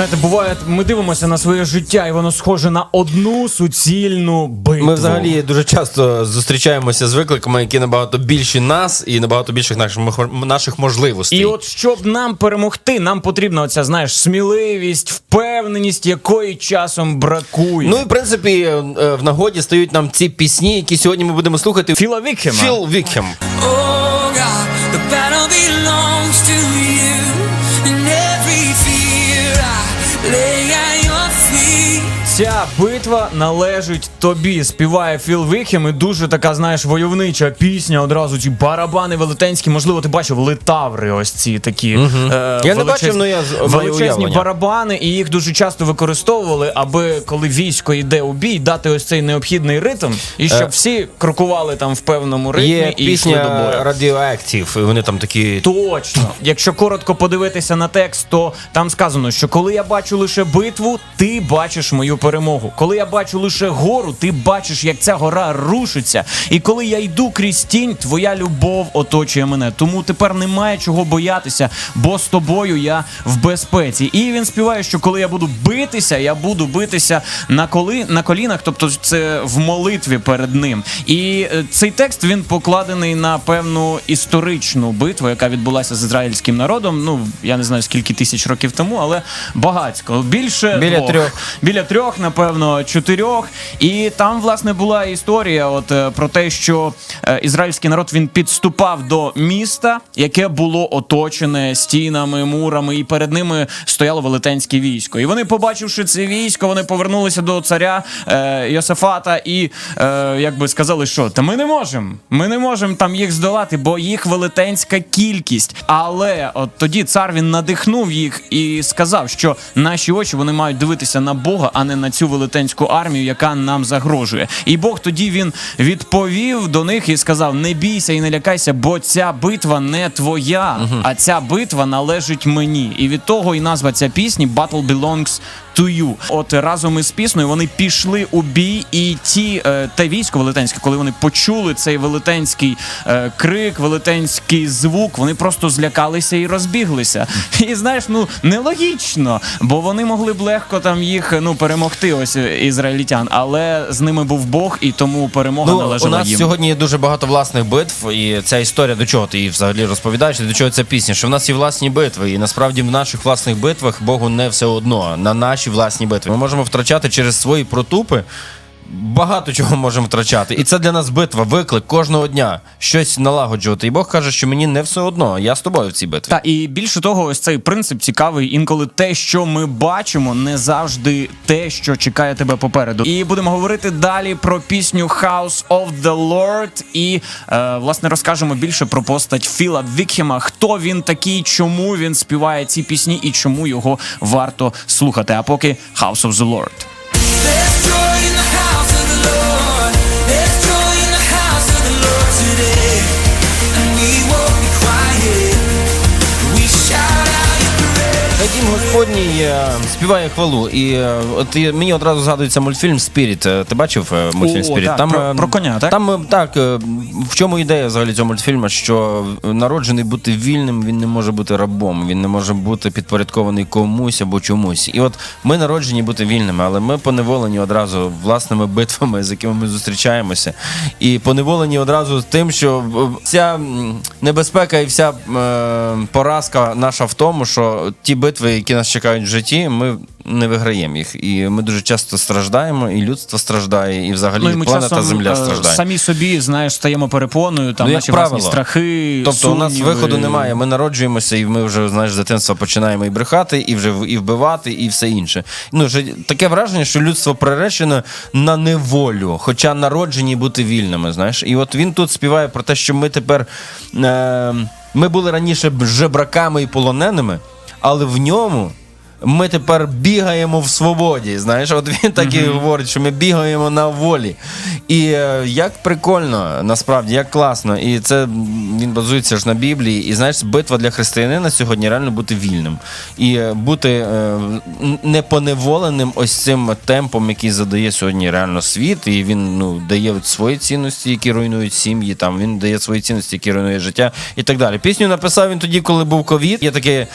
Знаєте, буває, ми дивимося на своє життя, і воно схоже на одну суцільну битву. Ми взагалі дуже часто зустрічаємося з викликами, які набагато більші нас і набагато більших наших, наших можливостей. І от щоб нам перемогти, нам потрібна оця, знаєш, сміливість, впевненість, якої часом бракує. Ну і в принципі е, в нагоді стають нам ці пісні, які сьогодні ми будемо слухати. Філа Вікхема. Філ Вікхем. Oh Ця битва належить тобі. Співає Філ Віхем і дуже така, знаєш, войовнича пісня. Одразу ці барабани велетенські. Можливо, ти бачив литаври, ось ці такі. Е, Я не бачив, но я з- величезні барабани, і їх дуже часто використовували, аби коли військо йде у бій, дати ось цей необхідний ритм, і щоб Е, всі крокували там в певному ритмі Є і йшли до бою. І вони там такі. Точно, якщо коротко подивитися на текст, то там сказано, що коли я бачу лише битву, ти бачиш мою перемогу. Коли я бачу лише гору, ти бачиш, як ця гора рушиться. І коли я йду крізь тінь, твоя любов оточує мене. Тому тепер немає чого боятися, бо з тобою я в безпеці. І він співає, що коли я буду битися, я буду битися на коли на колінах, тобто це в молитві перед ним. І е, цей текст він покладений на певну історичну битву, яка відбулася з ізраїльським народом. Ну я не знаю скільки тисяч років тому, але багатько. Більше Біля двох. трьох. біля трьох, напевно, чотирьох. І там, власне, була історія, от е, про те, що е, ізраїльський народ він підступав до міста, яке було оточене стінами, мурами, і перед ними стояло велетенське військо. І вони, побачивши це військо, вони повернулися до царя е, Йосифата і е, якби сказали, що та ми не можемо. Ми не можемо там їх здолати, бо їх велетенська кількість. Але от тоді цар він надихнув їх і сказав, що наші очі вони мають дивитися на Бога, а не на цю велетенську армію, яка нам загрожує. І Бог тоді він відповів до них і сказав: Не бійся і не лякайся, бо ця битва не твоя, а ця битва належить мені. І від того і назва ця пісні Battle Belongs to you. От разом із піснею вони пішли у бій, і ті е, те військо велетенське, коли вони почули цей велетенський е, крик, велетенський звук, вони просто злякалися і розбіглися. І знаєш, ну нелогічно, бо вони могли б легко там їх ну перемогти, ось е, ізраїльтян, але з ними був Бог, і тому перемога Ну, у належала нас їм. сьогодні є дуже багато власних битв, і ця історія до чого ти її взагалі розповідаєш, і до чого ця пісня? Що в нас є власні битви, і насправді в наших власних битвах Богу не все одно. На наші власні битви. Ми можемо втрачати через свої протупи. Багато чого можемо втрачати, і це для нас битва, виклик кожного дня щось налагоджувати. І Бог каже, що мені не все одно. Я з тобою в цій битві. Та і більше того, ось цей принцип цікавий. Інколи те, що ми бачимо, не завжди те, що чекає тебе попереду. І будемо говорити далі про пісню House of the Lord. І е, власне розкажемо більше про постать Філа Вікхема. Хто він такий, чому він співає ці пісні і чому його варто слухати. А поки House of the Lord. Та Е, співає хвалу. І е, от мені одразу згадується мультфільм Спіріт. Е, Ти бачив е, мультфільм Спіріт? так, про- про коня, так? Там так. В чому ідея взагалі цього мультфільму? Що народжений бути вільним, він не може бути рабом, він не може бути підпорядкований комусь або чомусь. І от ми народжені бути вільними, але ми поневолені одразу власними битвами, з якими ми зустрічаємося. І поневолені одразу тим, що ця небезпека і вся поразка наша в тому, що ті битви, які нас чекають в житті, ми не виграємо їх. І ми дуже часто страждаємо, і людство страждає, і взагалі Ну і ми планета часом Земля е, страждає. самі собі знаєш, стаємо перепоною, там Ну, наші власні страхи. Тобто у нас виходу немає. Ми народжуємося, і ми вже знаєш, з дитинства починаємо і брехати, і вже і вбивати, і все інше. Ну вже таке враження, що людство приречено на неволю, хоча народжені бути вільними. Знаєш, і от він тут співає про те, що ми тепер е, ми були раніше жебраками і полоненими, але в ньому. Ми тепер бігаємо в свободі. Знаєш, от він так і говорить, що ми бігаємо на волі. І е, як прикольно, насправді, як класно. І це він базується ж на Біблії. І знаєш, битва для християнина сьогодні реально бути вільним і е, бути е, непоневоленим ось цим темпом, який задає сьогодні реально світ. І він ну дає от свої цінності, які руйнують сім'ї. Там він дає свої цінності, які руйнують життя, і так далі. Пісню написав він тоді, коли був ковід. Є таке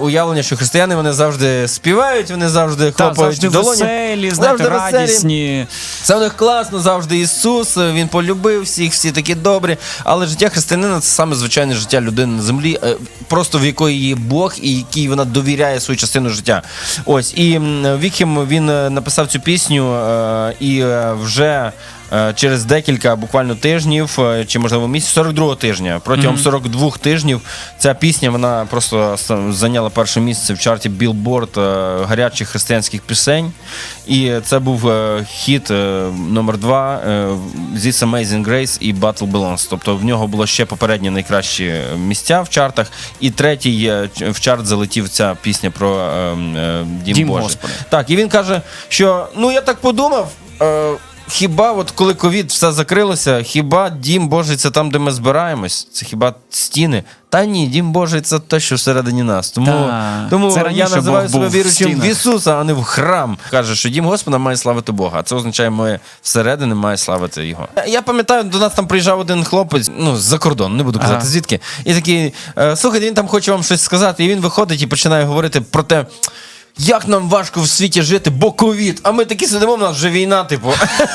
уявлення, що християни вони завжди завжди співають, вони завжди Та, хлопають завжди в долоні. веселі, знаєте, Завжди веселі. радісні. Це в них класно, завжди Ісус, він полюбив всіх, всі такі добрі. Але життя християнина це саме звичайне життя людини на землі, е, просто в якої є Бог і якій вона довіряє свою частину життя. Ось і Вікхем він е, написав цю пісню, е, і е, вже. Е, Через декілька буквально тижнів, е, чи можливо місяць, 42-го тижня. Протягом 42 тижнів ця пісня вона просто зайняла перше місце в чарті Billboard е, гарячих християнських пісень. І це був хіт номер два е, This Amazing Grace і Battle Belongs. Тобто в нього було ще попередні найкращі місця в чартах. І третій в чарт залетів ця пісня про е, е, Дім, Дім Божий. Господа. Так, і він каже, що ну я так подумав. Хіба от коли ковід все закрилося, хіба дім Божий це там, де ми збираємось? Це хіба стіни? Та ні, дім Божий це те, що всередині нас. Тому, Та, тому це я називаю Бог себе був в віруючим в. Ісуса, а не в храм. Каже, що дім Господа має славити Бога. А це означає, ми всередині має славити його. Я пам'ятаю, до нас там приїжджав один хлопець, ну з-за кордону, не буду казати Ага. звідки. І такий, «Е, слухайте, він там хоче вам щось сказати. І він виходить і починає говорити про те. Як нам важко в світі жити, бо ковід. А ми такі сидимо, в нас вже війна, типу.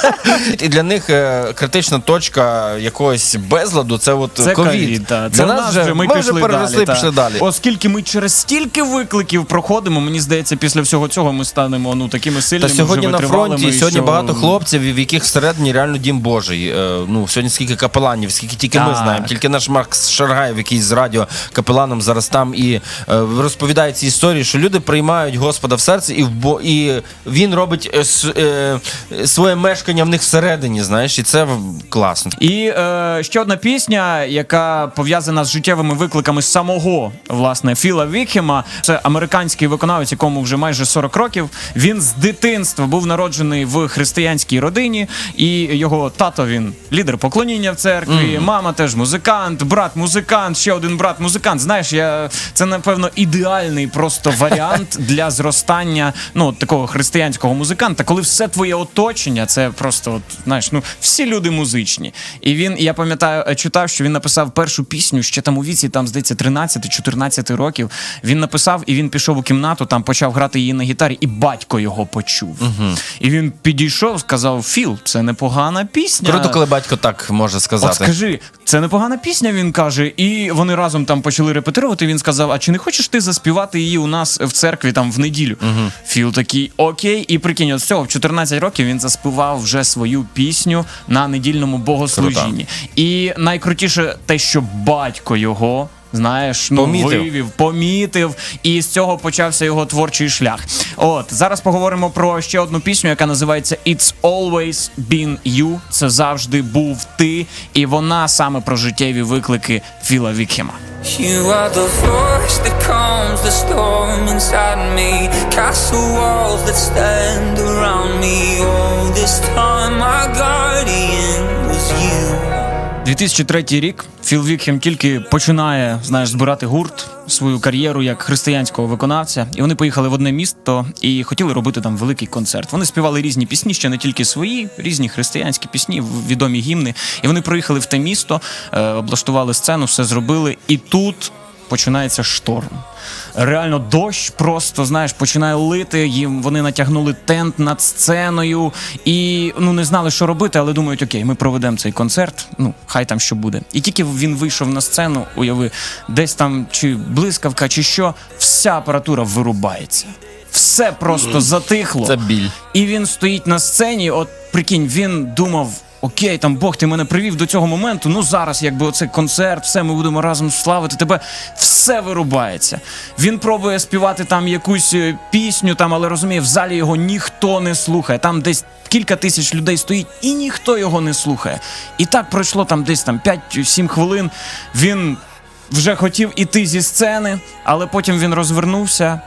І для них е, критична точка якогось безладу це от Це ковід. ковід, та. Для Це нас вже ми, ми пішли вже переросли, далі, та. пішли далі. Оскільки ми через стільки викликів проходимо, мені здається, після всього цього ми станемо ну такими Та сильними. сьогодні вже на витривалими, фронті, сьогодні що- багато хлопців, в яких всередині реально дім Божий. Е, ну, сьогодні скільки капеланів, скільки тільки ми Так. знаємо, тільки наш Марк Шаргаєв, який з радіо капеланом зараз там і е, розповідає ці історії, що люди приймають Господа в серце, і в бо і він робить е, с- е, своє мешкання в них всередині. Знаєш, і це в- класно. І е, ще одна пісня, яка пов'язана з життєвими викликами самого власне Філа Вікхема. Це американський виконавець, якому вже майже 40 років. Він з дитинства був народжений в християнській родині, і його тато він лідер поклоніння в церкві. Мама теж музикант, брат музикант, ще один брат музикант. Знаєш, я це напевно ідеальний просто варіант для зростання ну такого християнського музиканта, коли все твоє оточення, це просто от знаєш, ну всі люди музичні. І він, я пам'ятаю, е, читав, що він написав першу пісню ще там у віці, там здається, 13-14 років. Він написав і він пішов у кімнату, там почав грати її на гітарі, і батько його почув. І він підійшов, сказав: Філ, це непогана пісня. Круто, коли батько так може сказати. От скажи, це непогана пісня, він каже, і вони разом там почали репетирувати. Він сказав: А чи не хочеш ти заспівати її у нас в церкві там в неділю? Філ такий окей. І прикинь, от з цього в 14 років він заспівав вже свою пісню на недільному богослужінні. І найкрутіше те, що батько його. Знаєш, ну Помітив. вивів, помітив, і з цього почався його творчий шлях. От зараз поговоримо про ще одну пісню, яка називається It's Always Been You. Це завжди був ти, і вона саме про життєві виклики Філа Вікхема. You are the voice that calms the storm inside me. Castle walls that stand around me. All this time, my guardian. 2003 рік Філ Вікхем тільки починає знаєш збирати гурт свою кар'єру як християнського виконавця, і вони поїхали в одне місто і хотіли робити там великий концерт. Вони співали різні пісні, ще не тільки свої, різні християнські пісні, відомі гімни. І вони приїхали в те місто, е, облаштували сцену, все зробили, і тут починається шторм. Реально, дощ просто знаєш починає лити. Їм вони натягнули тент над сценою і ну не знали, що робити, але думають, окей, ми проведемо цей концерт. Ну хай там що буде. І тільки він вийшов на сцену, уяви, десь там чи блискавка, чи що, вся апаратура вирубається. Все просто затихло. Це біль. І він стоїть на сцені. От прикинь, він думав. Окей, там Бог, ти мене привів до цього моменту. Ну зараз, якби оце концерт, все ми будемо разом славити тебе. Все вирубається. Він пробує співати там якусь е, пісню, там, але розуміє, в залі його ніхто не слухає. Там десь кілька тисяч людей стоїть, і ніхто його не слухає. І так пройшло там десь там 5-7 хвилин. Він вже хотів іти зі сцени, але потім він розвернувся,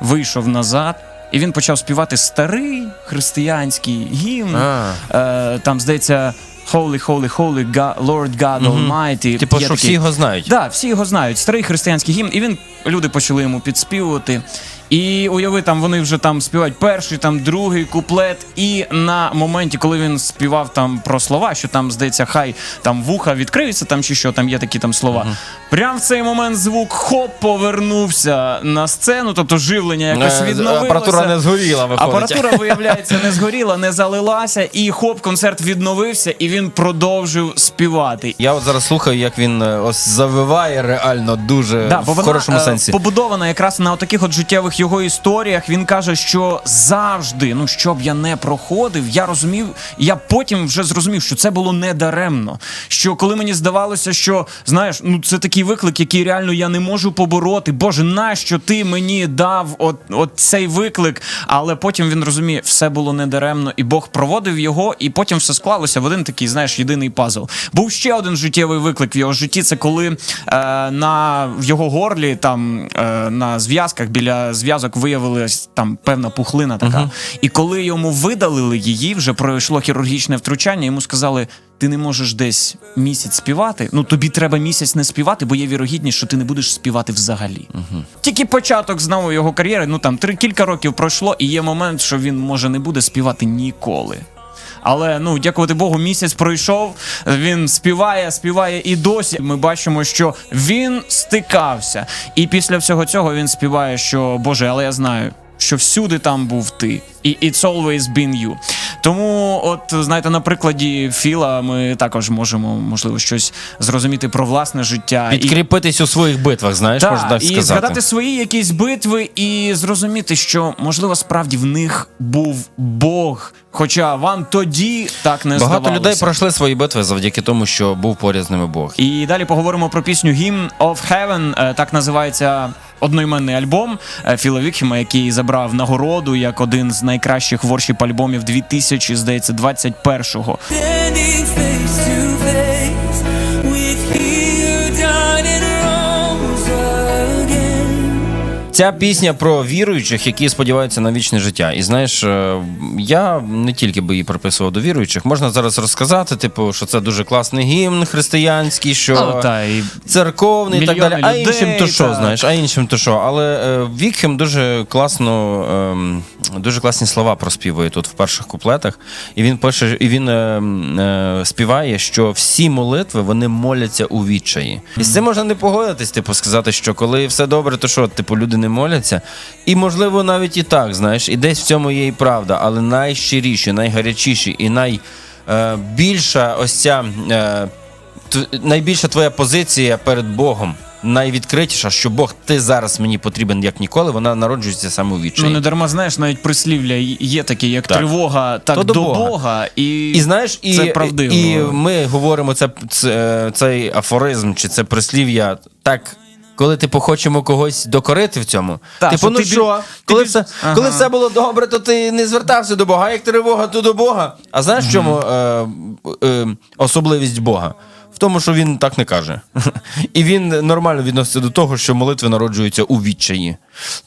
вийшов назад. І він почав співати старий християнський гімн. А. Е, там, здається, Holy, Holy, Holy, God, Lord God Almighty. Типу, що такий- всі його знають. Да, всі його знають. Старий християнський гімн, і він люди почали йому підспівувати. І уяви, там вони вже там співають перший, там другий куплет. І на моменті, коли він співав там про слова, що там здається, хай там вуха відкриються, там чи що, там є такі там слова. Прям в цей момент звук хоп повернувся на сцену, тобто живлення якось відновилося. Апаратура не згоріла, виходить. Апаратура, виявляється, не згоріла, не залилася, і хоп, концерт відновився, і він продовжив співати. Я от зараз слухаю, як він е, ось завиває реально дуже Да, в вона хорошому е, сенсі. побудована якраз на таких от життєвих його історіях. Він каже, що завжди, ну що б я не проходив, я розумів, я потім вже зрозумів, що це було не даремно. Що коли мені здавалося, що знаєш, ну це такий виклик, який реально я не можу побороти. Боже, нащо ти мені дав от, от цей виклик? Але потім він розуміє, все було не даремно, і Бог проводив його, і потім все склалося в один такий, знаєш, єдиний пазл. Був ще один життєвий виклик в його житті. Це коли е, на в його горлі, там е, на зв'язках біля зв'язок виявилась там певна пухлина така. І коли йому видалили її, вже пройшло хірургічне втручання. Йому сказали: ти не можеш десь місяць співати. Ну тобі треба місяць не співати, бо є вірогідність, що ти не будеш співати взагалі. Тільки початок знову його кар'єри. Ну там три кілька років пройшло, і є момент, що він може не буде співати ніколи. Але ну, дякувати Богу, місяць пройшов. Він співає, співає і досі. Ми бачимо, що він стикався. І після всього цього він співає, що Боже, але я знаю, що всюди там був ти, і it's always been you. Тому, от знаєте, на прикладі Філа ми також можемо, можливо, щось зрозуміти про власне життя. І- Підкріпитись у своїх битвах, знаєш, та, можна так і згадати свої якісь битви і зрозуміти, що можливо справді в них був Бог, хоча вам тоді так не Багато здавалося. людей пройшли свої битви завдяки тому, що був поряд з ними Бог. І далі поговоримо про пісню Hymn of Heaven. Е, Так називається одноіменний альбом е, Філа Вікхема, який забрав нагороду як один з найкращих воршіп альбомів 2000, здається, 21-го. Ця пісня про віруючих, які сподіваються на вічне життя. І знаєш, е, я не тільки би її приписував до віруючих. Можна зараз розказати, типу, що це дуже класний гімн християнський, що Ну, та, і церковний і так далі. А іншим то що, та. знаєш, а іншим то що. Але е, Вікхем дуже класно, ем, дуже класні слова проспівує тут в перших куплетах. І він пише, і він е, е, співає, що всі молитви вони моляться у відчаї. І з цим можна не погодитись, типу, сказати, що коли все добре, то що, типу, люди не моляться. І можливо навіть і так, знаєш, і десь в цьому є і правда, але найщиріші, найгарячіші і найбільша ось ця. Е, найбільша твоя позиція перед Богом, найвідкритіша, що Бог, ти зараз мені потрібен як ніколи, вона народжується саме у відчаї. Ну не дарма знаєш, навіть прислів'я є таке, як Так. тривога, так То до, до Бога. Бога. І, І знаєш, і, це правдиво. і ми говоримо це, це, цей афоризм чи це прислів'я так. Коли типу хочемо когось докорити в цьому, Та, типу, що ну ти що, ти коли, ти... все, Ага. коли все було добре, то ти не звертався до Бога. А як тривога, то до Бога. А знаєш, в чому е, е, особливість Бога? Тому, що він так не каже. І він нормально відноситься до того, що молитви народжуються у відчаї.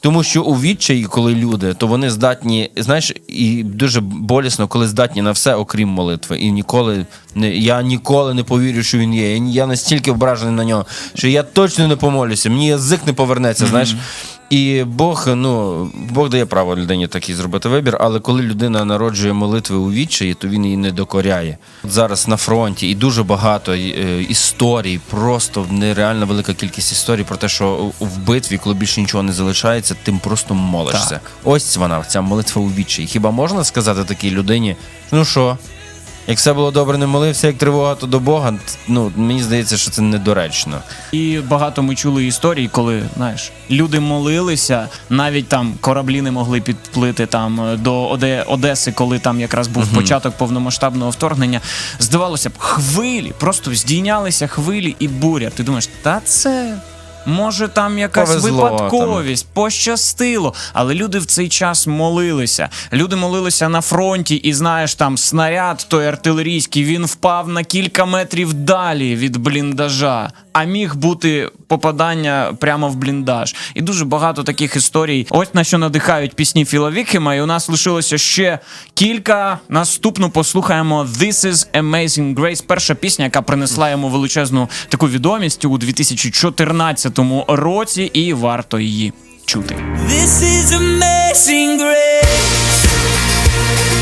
Тому що у відчаї, коли люди, то вони здатні, знаєш, і дуже болісно, коли здатні на все, окрім молитви. І ніколи не я ніколи не повірю, що він є. Я, настільки ображений на нього, що я точно не помолюся, мені язик не повернеться, знаєш. І Бог, ну Бог дає право людині такий зробити вибір, але коли людина народжує молитви у відчаї, то він її не докоряє. От зараз на фронті і дуже багато е, історій, просто нереально велика кількість історій про те, що в битві, коли більше нічого не залишається, тим просто молишся. Так. Ось вона, ця молитва у відчаї. Хіба можна сказати такій людині, ну що? Як все було добре, не молився, як тривога, то до Бога. Ну мені здається, що це недоречно. І багато ми чули історій, коли знаєш, люди молилися, навіть там кораблі не могли підплити там е, до Одеси, коли там якраз був початок повномасштабного вторгнення. Здавалося б, хвилі, просто здійнялися хвилі і буря. Ти думаєш, та це. Може, там якась Повезло, випадковість, пощастило, але люди в цей час молилися. Люди молилися на фронті, і знаєш, там снаряд той артилерійський він впав на кілька метрів далі від бліндажа, а міг бути попадання прямо в бліндаж. І дуже багато таких історій. Ось на що надихають пісні Філа Вікхема. І у нас лишилося ще кілька. Наступну послухаємо This is Amazing Grace. Перша пісня, яка принесла йому величезну таку відомість у 2014 році, і варто її чути. This is amazing grace.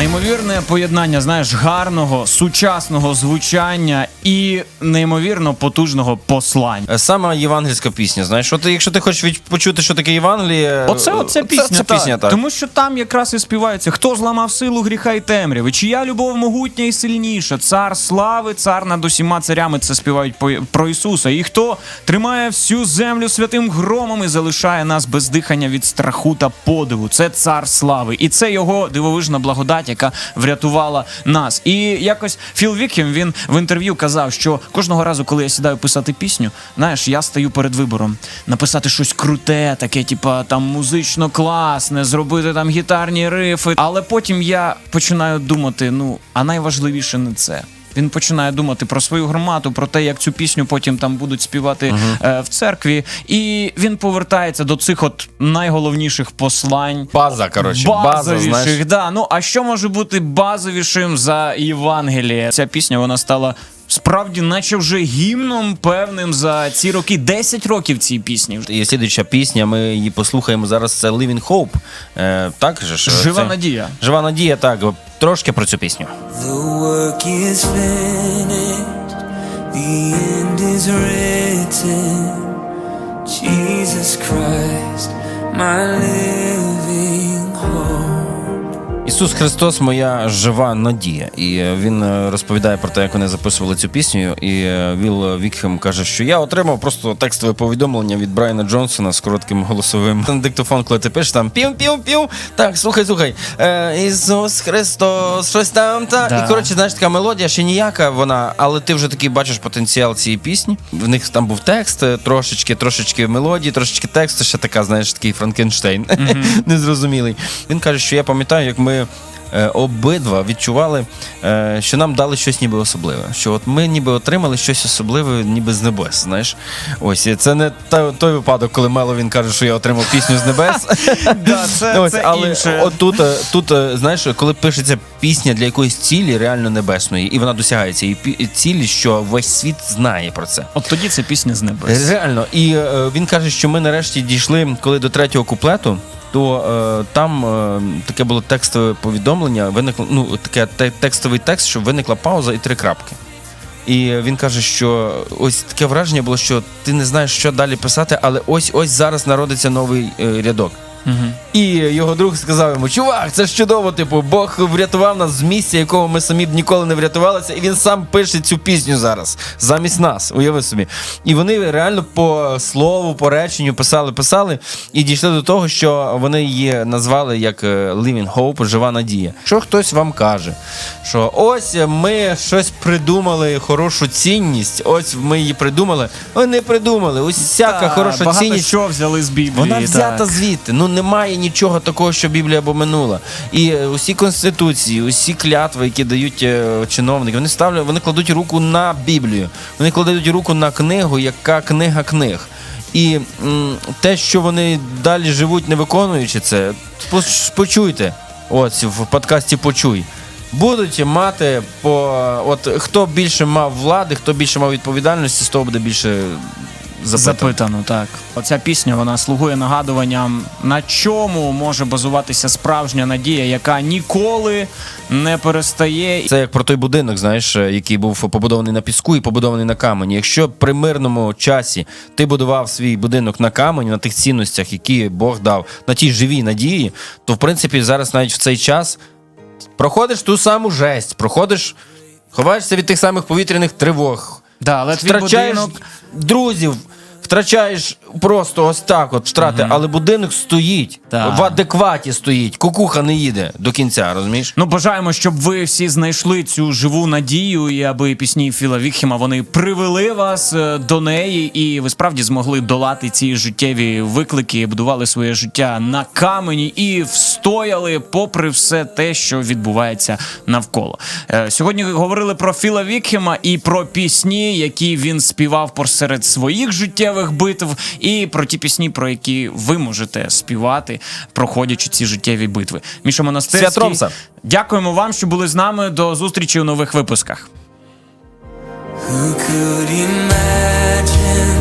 Неймовірне поєднання, знаєш, гарного, сучасного звучання і неймовірно потужного послання. Е, Сама євангельська пісня. Знаєш, от якщо ти хочеш від- почути, що таке Євангеліє, Оце оце пісня, Це, так. пісня, так. Тому що там якраз і співається, хто зламав силу гріха і темряви, чия любов могутня і сильніша, цар слави, цар над усіма царями. Це співають по- про Ісуса. І хто тримає всю землю святим громом і залишає нас без дихання від страху та подиву. Це цар слави, і це його дивовижна благодать, яка врятувала нас. І якось Філ Вікхем він в інтерв'ю казав, що кожного разу, коли я сідаю писати пісню, знаєш, я стаю перед вибором написати щось круте, таке, типа там музично класне, зробити там гітарні рифи. Але потім я починаю думати: ну а найважливіше не це. Він починає думати про свою громаду, про те, як цю пісню потім там будуть співати е, в церкві. І він повертається до цих от найголовніших послань. База, коротше, база, Базовіших, знаєш. да. Ну а що може бути базовішим за Євангеліє? Ця пісня вона стала справді, наче вже гімном певним за ці роки. 10 років цій пісні. І слідуюча пісня, ми її послухаємо зараз. Це Living Hope. Е, так же ж? Жива Це- надія. Жива надія, так. Трошки про цю пісню. The work is finished, the end is written. Jesus Christ, my living. Ісус Христос, моя жива надія. І е, він е, розповідає про те, як вони записували цю пісню. І е, Вілл Вікхем каже, що я отримав просто текстове повідомлення від Брайана Джонсона з коротким голосовим диктофон, коли ти пишеш там пів-пів-пів. Так, слухай, слухай. Е, Ісус Христос, щось там. Та. Да. І коротше, знаєш, така мелодія ще ніяка вона, але ти вже такий бачиш потенціал цієї пісні. В них там був текст, трошечки, трошечки мелодії, трошечки тексту, ще така, знаєш, такий Франкенштейн незрозумілий. Він каже, що я пам'ятаю, як ми. Е, Обидва відчували, е, що нам дали щось ніби особливе. Що от ми ніби отримали щось особливе, ніби з небес. Знаєш, ось це не той випадок, коли Мело він каже, що я отримав пісню з небес. Але інше. от тут, е, тут, знаєш, коли пишеться пісня для якоїсь цілі, реально небесної, і вона досягає цієї цілі, що весь світ знає про це. От тоді це пісня з небес. Реально, і він каже, що ми нарешті дійшли, коли до третього куплету. То е, там е, таке було текстове повідомлення, виникло ну таке те- текстовий текст, що виникла пауза і три крапки. І він каже, що ось таке враження було, що ти не знаєш, що далі писати, але ось ось зараз народиться новий е, І його друг сказав йому: Чувак, це ж чудово, типу, Бог врятував нас з місця, якого ми самі б ніколи не врятувалися, і він сам пише цю пісню зараз замість нас. Уяви собі. І вони реально по слову, по реченню писали, писали, і дійшли до того, що вони її назвали як е, Living Hope, жива надія. Що хтось вам каже, що ось ми щось придумали, хорошу цінність, ось ми її придумали. Ми не придумали. Ось всяка Та, хороша цінність. що взяли з Біблії. Вона взята так. звідти. Ну немає нічого такого, що Біблія б. І е, усі конституції, усі клятви, які дають е, чиновники, вони ставлять, вони кладуть руку на Біблію. Вони кладуть руку на книгу, яка книга книг. І м, те, що вони далі живуть, не виконуючи це, почуйте. Ось в подкасті почуй. Будуть мати по от хто більше мав влади, хто більше мав відповідальності, з того буде більше запитано. Запитано, так. Оця пісня вона слугує нагадуванням, на чому може базуватися справжня надія, яка ніколи не перестає. Це як про той будинок, знаєш, е, який був побудований на піску і побудований на камені. Якщо при мирному часі ти будував свій будинок на камені, на тих цінностях, які Бог дав, на тій живій надії, то в принципі зараз навіть в цей час проходиш ту саму жесть, проходиш, ховаєшся від тих самих повітряних тривог, Да, але твій втрачаєш будинок друзів. Втрачаєш просто ось так, от втрати, але будинок стоїть Так. в адекваті стоїть, кукуха не їде до кінця, розумієш? Ну, бажаємо, щоб ви всі знайшли цю живу надію, і аби пісні Філа Вікхема вони привели вас е, до неї, і ви справді змогли долати ці життєві виклики, будували своє життя на камені і встояли, попри все те, що відбувається навколо. Е, Сьогодні говорили про Філа Вікхема і про пісні, які він співав посеред своїх життєвих битв, і про ті пісні, про які ви можете співати, проходячи ці життєві битви. Міша Монастирський, Святромса. Дякуємо вам, що були з нами. До зустрічі у нових випусках. Who could imagine